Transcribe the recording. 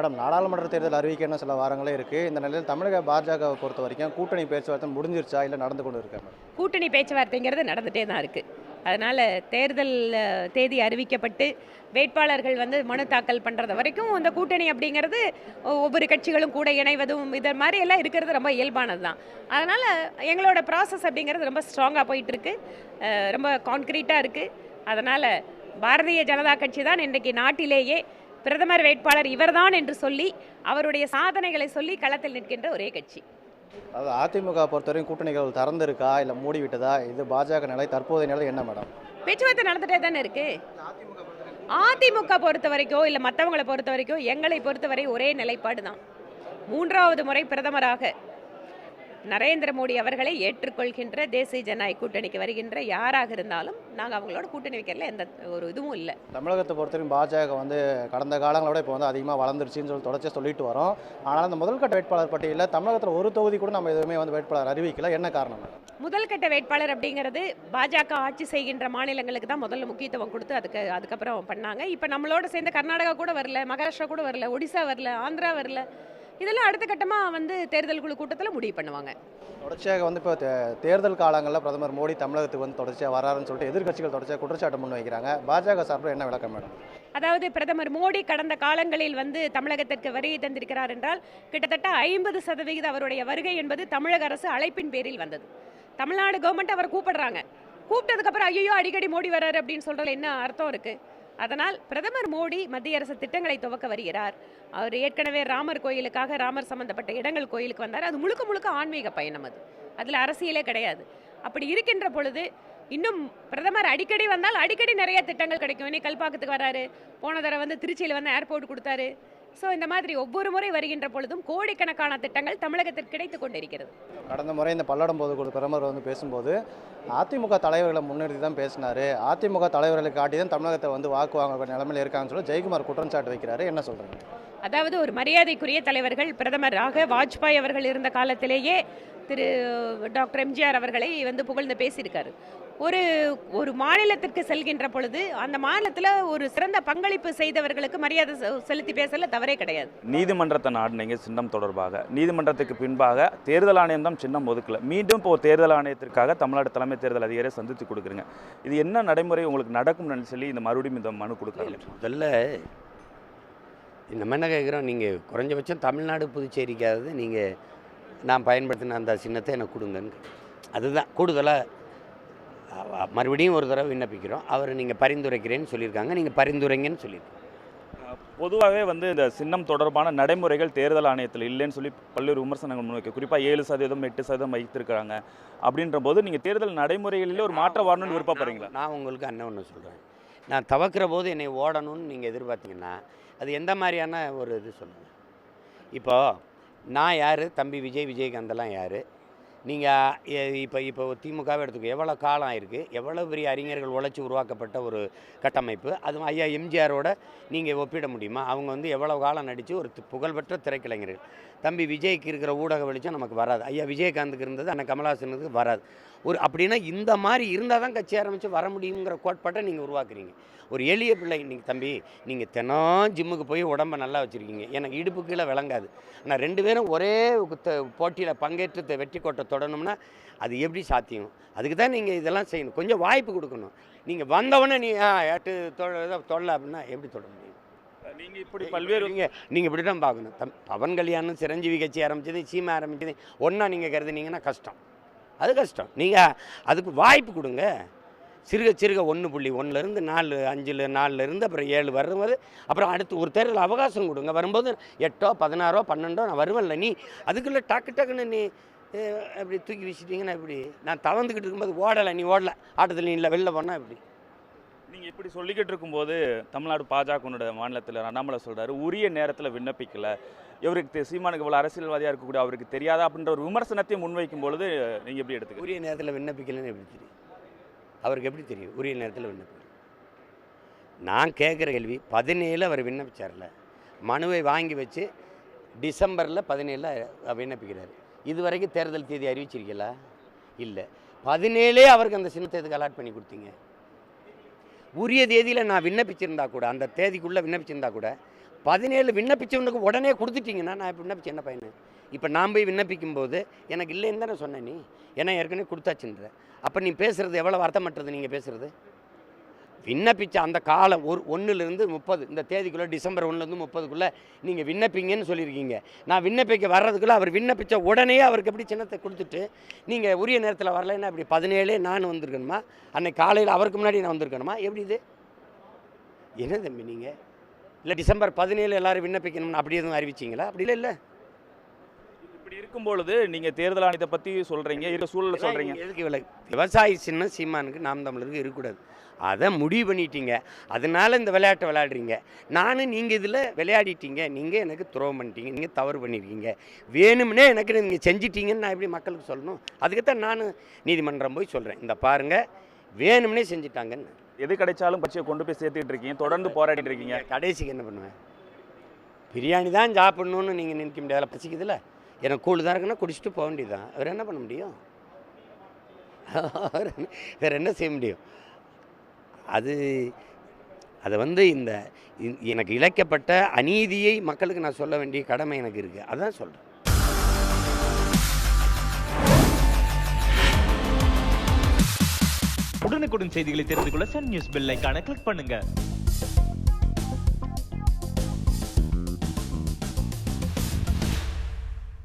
Madam நாடாளுமன்ற தேர்தல் அறிவிக்க இன்னும் சில வாரங்களே இருக்குது இந்த நிலையில் தமிழக பாஜகவை பொறுத்த வரைக்கும் கூட்டணி பேச்சுவார்த்தை முடிஞ்சிருச்சா இல்லை நடந்து கொண்டு இருக்கா மேடம்? கூட்டணி பேச்சுவார்த்தைங்கிறது நடந்துகிட்டே தான் இருக்குது அதனால் தேர்தல் தேதி அறிவிக்கப்பட்டு வேட்பாளர்கள் வந்து மனு தாக்கல் பண்ணுறது வரைக்கும் அந்த கூட்டணி அப்படிங்கிறது ஒவ்வொரு கட்சிகளும் கூட இணைவதும் இது மாதிரி எல்லாம் இருக்கிறது ரொம்ப இயல்பானது தான். அதனால் எங்களோட ப்ராசஸ் அப்படிங்கிறது ரொம்ப ஸ்ட்ராங்காக போயிட்டுருக்கு ரொம்ப கான்க்ரீட்டாக இருக்குது அதனால் பாரதிய ஜனதா கட்சி தான் இன்றைக்கு நாட்டிலேயே பிரதமர் வேட்பாளர் இவர்தான் என்று சொல்லி அவருடைய சாதனைகளை சொல்லி களத்தில் நிற்கின்ற ஒரே கட்சி. அதாவது அதிமுக பொறுத்தவரைக்கும் கூட்டணிகள் திறந்திருக்கா இல்லை மூடி விட்டதா இது பாஜக நிலை தற்போதைய நிலை என்ன மேடம்? பேச்சுவார்த்தை நடந்துட்டே தானே இருக்கு? அதிமுக பொறுத்த வரைக்கும் இல்லை மற்றவங்களை பொறுத்த வரைக்கும் எங்களை பொறுத்தவரை ஒரே நிலைப்பாடு தான் மூன்றாவது முறை பிரதமராக நரேந்திர மோடி அவர்களை ஏற்றுக்கொள்கின்ற தேசிய ஜனநாயக கூட்டணிக்கு வருகின்ற யாராக இருந்தாலும் நாங்கள் அவங்களோட கூட்டணி வைக்கிறதுல எந்த ஒரு இதுவும் இல்லை. தமிழகத்தை பொறுத்தவரைக்கும் பாஜக வந்து கடந்த காலங்களோட இப்போ வந்து அதிகமாக வளர்ந்துருச்சுன்னு சொல்லி தொடர்ச்சியாக சொல்லிட்டு வரோம். ஆனால் அந்த முதல்கட்ட வேட்பாளர் பட்டியலில் தமிழகத்தில் ஒரு தொகுதி கூட நம்ம எதுவுமே வந்து வேட்பாளர் அறிவிக்கல. என்ன காரணம்? மேடம் முதல் கட்ட வேட்பாளர் அப்படிங்கிறது பாஜக ஆட்சி செய்கின்ற மாநிலங்களுக்கு தான் முதல்ல முக்கியத்துவம் கொடுத்து அதுக்கு அதுக்கப்புறம் பண்ணாங்க. இப்போ நம்மளோட சேர்ந்து கர்நாடகா கூட வரல மகாராஷ்டிரா கூட வரல ஒடிசா வரல ஆந்திரா வரல. இதெல்லாம் அடுத்த கட்டமாக வந்து தேர்தல் குழு கூட்டத்தில் முடிவு பண்ணுவாங்க. தொடர்ச்சியாக வந்து இப்போ தேர்தல் காலங்களில் பிரதமர் மோடி தமிழகத்துக்கு வந்து தொடர்ச்சியாக வராருன்னு சொல்லிட்டு எதிர்க்கட்சிகள் தொடர்ச்சியாக குற்றச்சாட்டு முன் வைக்கிறாங்க. பாஜக சார்பில் என்ன விளக்கம் மேடம்? அதாவது பிரதமர் மோடி கடந்த காலங்களில் வந்து தமிழகத்திற்கு வருகை தந்திருக்கிறார் என்றால் கிட்டத்தட்ட ஐம்பது சதவிகித அவருடைய வருகை என்பது தமிழக அரசு அழைப்பின் பேரில் வந்தது. தமிழ்நாடு கவர்மெண்ட் அவர் கூப்பிடுறாங்க. கூப்பிட்டதுக்கப்புறம் ஐயோ அடிக்கடி மோடி வராரு அப்படின்னு சொல்றதுல என்ன அர்த்தம் இருக்கு? அதனால் பிரதமர் மோடி மத்திய அரசு திட்டங்களை துவக்க வருகிறார். அவர் ஏற்கனவே ராமர் கோயிலுக்காக ராமர் சம்பந்தப்பட்ட இடங்கள் கோயிலுக்கு வந்தார். அது முழுக்க முழுக்க ஆன்மீக பயணம் அது. அதில் அரசியலே கிடையாது. அப்படி இருக்கின்ற பொழுது இன்னும் பிரதமர் அடிக்கடி வந்தால் அடிக்கடி நிறைய திட்டங்கள் கிடைக்கும். இனி கல்பாக்கத்துக்கு வராரு. போன தடவை வந்து திருச்சியில் வந்து ஏர்போர்ட் கொடுத்தாரு. ஸோ இந்த மாதிரி ஒவ்வொரு முறை வருகின்ற பொழுதும் கோடிக்கணக்கான திட்டங்கள் தமிழகத்திற்கு கிடைத்து கொண்டிருக்கிறது. கடந்த முறை இந்த பல்லடம் பொதுக்குழு பிரதமர் வந்து பேசும்போது அதிமுக தலைவர்களை முன்னிறுத்தி தான் பேசினாரு. அதிமுக தலைவர்களை காட்டி தான் தமிழகத்தை வந்து வாக்கு வாங்க நிலைமையில் இருக்காங்கன்னு சொல்லி ஜெயக்குமார் குற்றச்சாட்டு வைக்கிறாரு. என்ன சொல்கிறீங்க அதாவது ஒரு மரியாதைக்குரிய தலைவர்கள் பிரதமராக வாஜ்பாய் அவர்கள் இருந்த காலத்திலேயே திரு டாக்டர் எம்ஜிஆர் அவர்களை வந்து புகழ்ந்து பேசியிருக்காரு. ஒரு ஒரு மாநிலத்திற்கு செல்கின்ற பொழுது அந்த மாநிலத்தில் ஒரு சிறந்த பங்களிப்பு செய்தவர்களுக்கு மரியாதை செ- செலுத்தி பேசல தவறே கிடையாது. நீதிமன்றத்தை நாடினீங்க சின்னம் தொடர்பாக. நீதிமன்றத்துக்கு பின்பாக தேர்தல் ஆணையம் தான் சின்னம் ஒதுக்கல. மீண்டும் இப்போ தேர்தல் ஆணையத்திற்காக தமிழ்நாடு தலைமை தேர்தல் அதிகாரியை சந்தித்து கொடுக்குறீங்க. இது என்ன நடைமுறை உங்களுக்கு நடக்கும்னு சொல்லி இந்த மறுபடியும் இந்த மனு கொடுக்குறாங்க? முதல்ல நம்ம என்ன கேட்குறோம் நீங்கள் குறைஞ்சபட்சம் தமிழ்நாடு புதுச்சேரிக்காவது நீங்கள் நான் பயன்படுத்தின அந்த சின்னத்தை எனக்கு கொடுங்கன்னு அதுதான் கூடுதலாக மறுபடியும் ஒரு தடவை விண்ணப்பிக்கிறோம். அவர் நீங்கள் பரிந்துரைக்கிறேன்னு சொல்லியிருக்காங்க. நீங்கள் பரிந்துரைங்கன்னு சொல்லியிருக்காங்க. பொதுவாகவே வந்து இந்த சின்னம் தொடர்பான நடைமுறைகள் தேர்தல் ஆணையத்தில் இல்லைன்னு சொல்லி பல்வேறு விமர்சனங்கள் முன்வைக்க குறிப்பாக ஏழு சதவீதம் எட்டு சதவீதம் வைத்திருக்கிறாங்க. அப்படின்ற போது நீங்கள் தேர்தல் நடைமுறைகளிலே ஒரு மாற்றம் வரணும்னு விருப்பப்படுறீங்களா நான் உங்களுக்கு அண்ணன் ஒன்று சொல்கிறேன் நான் தவக்கிற போது என்னை ஓடணும்னு நீங்கள் எதிர்பார்த்தீங்கன்னா அது எந்த மாதிரியான ஒரு இது சொல்லுங்கள் இப்போ நான் யார்? தம்பி விஜய் விஜயகாந்தெல்லாம் யார்? நீங்கள் இப்போ இப்போ திமுகவை எடுத்துக்கோ எவ்வளோ காலம் ஆயிருக்கு எவ்வளோ பெரிய அறிஞர்கள் உழைச்சி உருவாக்கப்பட்ட ஒரு கட்டமைப்பு அதுவும் ஐயா எம்ஜிஆரோட நீங்கள் ஒப்பிட முடியுமா? அவங்க வந்து எவ்வளோ காலம் நடித்து ஒரு புகழ்பெற்ற திரைக்கலைஞர்கள். தம்பி விஜய்க்கு இருக்கிற ஊடக வெளிச்சம் நமக்கு வராது. ஐயா விஜயகாந்துக்கு இருந்தது அண்ணன் கமலஹாசனுக்கு வராது. ஒரு அப்படின்னா இந்த மாதிரி இருந்தால் தான் கட்சி ஆரம்பித்து வர முடியுங்கிற கோட்பாட்டை நீங்கள் உருவாக்குறீங்க. ஒரு எளிய பிள்ளை நீங்கள் தம்பி நீங்கள் தினம் ஜிம்முக்கு போய் உடம்ப நல்லா வச்சுருக்கீங்க. எனக்கு இடுப்பு கீழே விளங்காது. ஆனால் ரெண்டு பேரும் ஒரே போட்டியில் பங்கேற்று வெற்றி கோட்டை தொடணும்னா அது எப்படி சாத்தியம்? அதுக்கு தான் நீங்கள் இதெல்லாம் செய்யணும். கொஞ்சம் வாய்ப்பு கொடுக்கணும். நீங்கள் வந்தவொடனே நீ ஆ ஏட்டு தொட தொல்லை அப்படின்னா எப்படி தொட முடியும்? நீங்கள் இப்படி பல்வேறு நீங்கள் நீங்கள் இப்படி தான் பார்க்கணும். தம் பவன் கல்யாணம் சிரஞ்சீவி கட்சி ஆரம்பிச்சது சீமா ஆரம்பிச்சது ஒன்றா நீங்கள் கருதுனீங்கன்னா கஷ்டம். அது கஷ்டம். நீங்கள் அதுக்கு வாய்ப்பு கொடுங்க. சிறுக சிறுக ஒன்று புள்ளி ஒன்றுலேருந்து நாலு அஞ்சில் நாலுலேருந்து அப்புறம் ஏழு வரும்போது அப்புறம் அடுத்து ஒரு தேர்தல் அவகாசம் கொடுங்க. வரும்போது எட்டோ பதினாறோ பன்னெண்டோ நான் வருவேன்ல நீ. அதுக்குள்ளே டக்கு டக்குன்னு நீ அப்படி தூக்கி வீசிட்டீங்கன்னா இப்படி நான் தவந்துக்கிட்டு இருக்கும்போது ஓடலை நீ ஓடல. ஆட்டத்தில் நீ இல்லை வெளில போனால் இப்படி நீங்கள் இப்படி சொல்லிக்கிட்டு இருக்கும்போது தமிழ்நாடு பாஜகனுடைய மாநிலத்தில் அண்ணாமலை சொல்றாரு உரிய நேரத்தில் விண்ணப்பிக்கல. இவருக்கு சீமானுக்கு இவ்வளோ அரசியல்வாதியாக இருக்கக்கூடிய அவருக்கு தெரியாதா அப்படின்ற ஒரு விமர்சனத்தையும் முன்வைக்கும் பொழுது நீங்கள் எப்படி எடுத்துக்கிறீங்க? உரிய நேரத்தில் விண்ணப்பிக்கலைன்னு எப்படி தெரியும்? அவருக்கு எப்படி தெரியும்? உரிய நேரத்தில் விண்ணப்பிக்கல. நான் கேட்குற கேள்வி பதினேழு அவர் விண்ணப்பிச்சார்ல. மனுவை வாங்கி வச்சு டிசம்பரில் பதினேழில் விண்ணப்பிக்கிறார். இது வரைக்கும் தேர்தல் தேதி அறிவிச்சிருக்கீங்களா? இல்லை. பதினேழே அவருக்கு அந்த சின்னத்தை எதுக்கு அலாட் பண்ணி கொடுத்தீங்க. உரிய தேதியில் நான் விண்ணப்பிச்சிருந்தா கூட அந்த தேதிக்குள்ளே விண்ணப்பிச்சிருந்தா கூட பதினேழு விண்ணப்பிச்சவனுக்கு உடனே கொடுத்துட்டிங்கன்னா நான் இப்போ விண்ணப்பிச்ச என்ன பயனு? இப்போ நான் போய் விண்ணப்பிக்கும் போது எனக்கு இல்லைன்னு தானே சொன்னேன் நீ? ஏன்னா ஏற்கனவே கொடுத்தாச்சுன்ற. அப்போ நீ பேசுகிறது எவ்வளோ அர்த்தமற்றது நீங்கள் பேசுகிறது விண்ணப்பிச்ச அந்த காலம் ஒரு ஒன்றுலேருந்து முப்பது இந்த தேதிக்குள்ளே டிசம்பர் ஒன்றுலேருந்து முப்பதுக்குள்ளே நீங்கள் விண்ணப்பிங்கன்னு சொல்லியிருக்கீங்க. நான் விண்ணப்பிக்க வர்றதுக்குள்ளே அவர் விண்ணப்பித்த உடனே அவருக்கு எப்படி சின்னத்தை கொடுத்துட்டு நீங்கள் உரிய நேரத்தில் வரலைன்னா இப்படி பதினேழே நான் வந்திருக்கணுமா? அன்னைக்கு காலையில் அவருக்கு முன்னாடி நான் வந்திருக்கணுமா? எப்படி இது? என்ன தம்பி நீங்கள் இல்லை டிசம்பர் பதினேழு எல்லோரும் விண்ணப்பிக்கணும்னு அப்படி எதுவும் அறிவிச்சிங்களா? அப்படி இல்லை இல்லை. இப்படி இருக்கும் பொழுது நீங்க தேர்தல் ஆணையத்தை பத்தி சொல்றீங்க இருக்க சூழல் சொல்றீங்க. எதுக்கு விலை விவசாயி சின்ன சீமானுக்கு நாம் தமிழருக்கு இருக்கக்கூடாது. அதை முடிவு பண்ணிட்டீங்க. அதனால இந்த விளையாட்டை விளையாடுறீங்க. நானும் நீங்கள் இதில் விளையாடிட்டீங்க. நீங்கள் எனக்கு துரோகம் பண்ணிட்டீங்க. நீங்கள் தவறு பண்ணியிருக்கீங்க வேணும்னே எனக்கு நீங்கள் செஞ்சிட்டீங்கன்னு நான் எப்படி மக்களுக்கு சொல்லணும்? அதுக்கு தான் நான் நீதிமன்றம் போய் சொல்கிறேன் இந்த பாருங்கள் வேணும்னே செஞ்சிட்டாங்கன்னு. எது கிடைச்சாலும் கட்சியை கொண்டு போய் சேர்த்துட்டு இருக்கீங்க. தொடர்ந்து போராடிட்டு இருக்கீங்க. கடைசிக்கு என்ன பண்ணுவேன்? பிரியாணி தான் சாப்பிடணும்னு நீங்கள் நினைக்க முடியாதுல பசிக்குதுல்ல? எனக்கு கூழ் தான் இருக்குன்னா குடிச்சிட்டு போக வேண்டியதுதான். வேறு என்ன பண்ண முடியும்? வேறு என்ன- செய்ய முடியும்? அது அதை வந்து இந்த எனக்கு இழைக்கப்பட்ட அநீதியை மக்களுக்கு நான் சொல்ல வேண்டிய கடமை எனக்கு இருக்குது அதான் சொல்கிறேன் உடனுக்குடன் செய்திகளை தெரிந்து கொள்ள சன் நியூஸ் பெல் ஐக்கான கிளிக் பண்ணுங்கள்